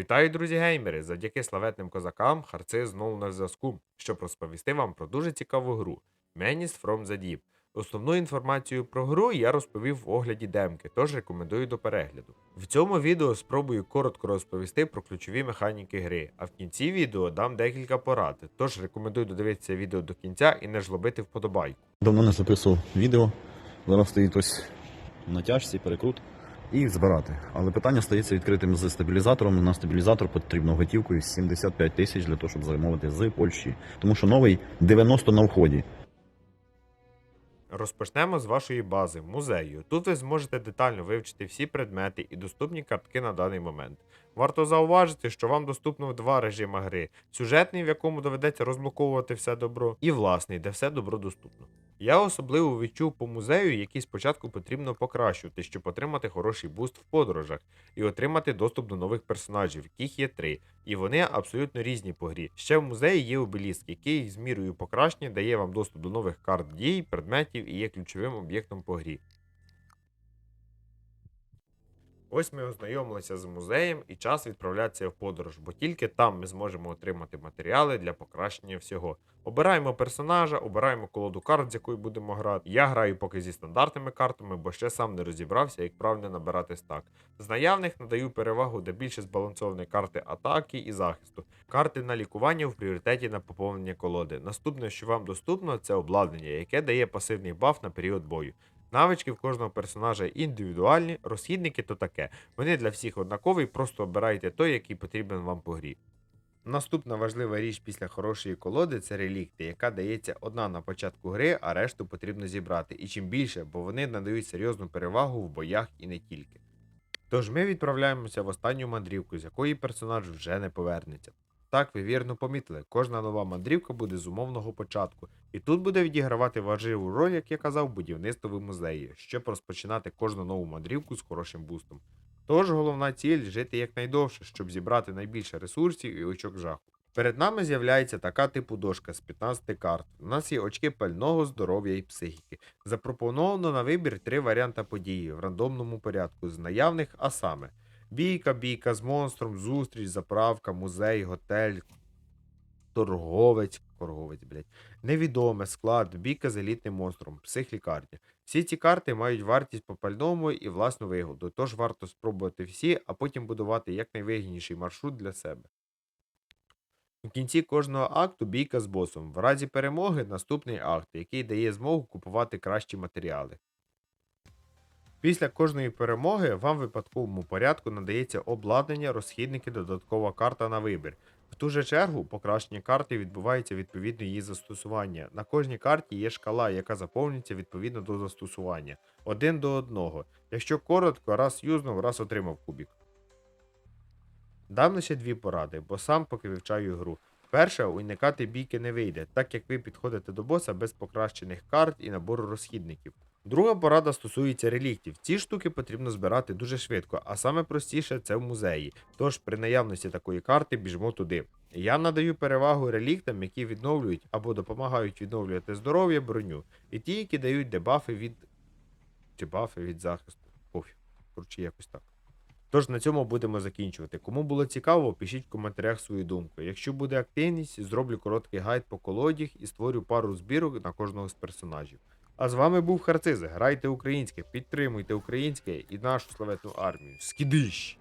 Вітаю, друзі геймери! Завдяки славетним козакам Харци знову на зв'язку, щоб розповісти вам про дуже цікаву гру Menace from the Deep. Основну інформацію про гру я розповів в огляді демки, тож рекомендую до перегляду. В цьому відео спробую коротко розповісти про ключові механіки гри, а в кінці відео дам декілька порад, тож рекомендую додивитися відео до кінця і не жлобити вподобайку. Давно не записував відео. Зараз стоїть ось на тяжці, перекрут. І їх збирати. Але питання стається відкритим з стабілізатором. На стабілізатор потрібно готівкою 75 тисяч для того, щоб замовити з Польщі. Тому що новий 90 на вході. Розпочнемо з вашої бази музею. Тут ви зможете детально вивчити всі предмети і доступні картки на даний момент. Варто зауважити, що вам доступно два режими гри: сюжетний, в якому доведеться розблоковувати все добро, і власний, де все добро доступно. Я особливо відчув по музею, який спочатку потрібно покращувати, щоб отримати хороший буст в подорожах і отримати доступ до нових персонажів, яких є три, і вони абсолютно різні по грі. Ще в музеї є обеліск, який з мірою покращення дає вам доступ до нових карт дій, предметів і є ключовим об'єктом по грі. Ось ми ознайомилися з музеєм і час відправлятися в подорож, бо тільки там ми зможемо отримати матеріали для покращення всього. Обираємо персонажа, обираємо колоду карт, з якою будемо грати. Я граю поки зі стандартними картами, бо ще сам не розібрався, як правильно набирати стак. З наявних надаю перевагу, де більше збалансовані карти атаки і захисту. Карти на лікування в пріоритеті на поповнення колоди. Наступне, що вам доступно, це обладнання, яке дає пасивний баф на період бою. Навички в кожного персонажа індивідуальні, розхідники то таке. Вони для всіх однакові, просто обирайте той, який потрібен вам по грі. Наступна важлива річ після хорошої колоди це релікти, яка дається одна на початку гри, а решту потрібно зібрати. І чим більше, бо вони надають серйозну перевагу в боях і не тільки. Тож ми відправляємося в останню мандрівку, з якої персонаж вже не повернеться. Так, ви вірно помітили, кожна нова мандрівка буде з умовного початку, і тут буде відігравати важливу роль, як я казав, будівництво в музеї, щоб розпочинати кожну нову мандрівку з хорошим бустом. Тож головна ціль жити якнайдовше, щоб зібрати найбільше ресурсів і очок жаху. Перед нами з'являється така типу дошка з 15 карт. У нас є очки пального, здоров'я і психіки. Запропоновано на вибір три варіанти події в рандомному порядку з наявних, а саме бійка, бійка з монстром, зустріч, заправка, музей, готель, торговець, торговець, блядь, невідоме, склад, бійка з елітним монстром, психлікарня. Всі ці карти мають вартість по пальному і власну вигоду, тож варто спробувати всі, а потім будувати якнайвигідніший маршрут для себе. У кінці кожного акту бійка з босом. В разі перемоги наступний акт, який дає змогу купувати кращі матеріали. Після кожної перемоги вам в випадковому порядку надається обладнання, розхідники, додаткова карта на вибір. В ту же чергу покращення карти відбувається відповідно її застосування. На кожній карті є шкала, яка заповнюється відповідно до застосування. Один до одного. Якщо коротко, раз юзнув, раз отримав кубік. Дам лише дві поради, бо сам поки вивчаю гру. Перше, уникати бійки не вийде, так як ви підходите до боса без покращених карт і набору розхідників. Друга порада стосується реліктів. Ці штуки потрібно збирати дуже швидко, а саме простіше це в музеї. Тож при наявності такої карти біжмо туди. Я надаю перевагу реліктам, які відновлюють або допомагають відновлювати здоров'я, броню, і ті, які дають дебафи від. чи бафи від захисту. Пофіг. Коротше, якось так. Тож на цьому будемо закінчувати. Кому було цікаво, пишіть в коментарях свою думку. Якщо буде активність, зроблю короткий гайд по колоді і створю пару збірок на кожного з персонажів. А з вами був Харциз. Грайте українське, підтримуйте українське і нашу славетну армію. Скідищ!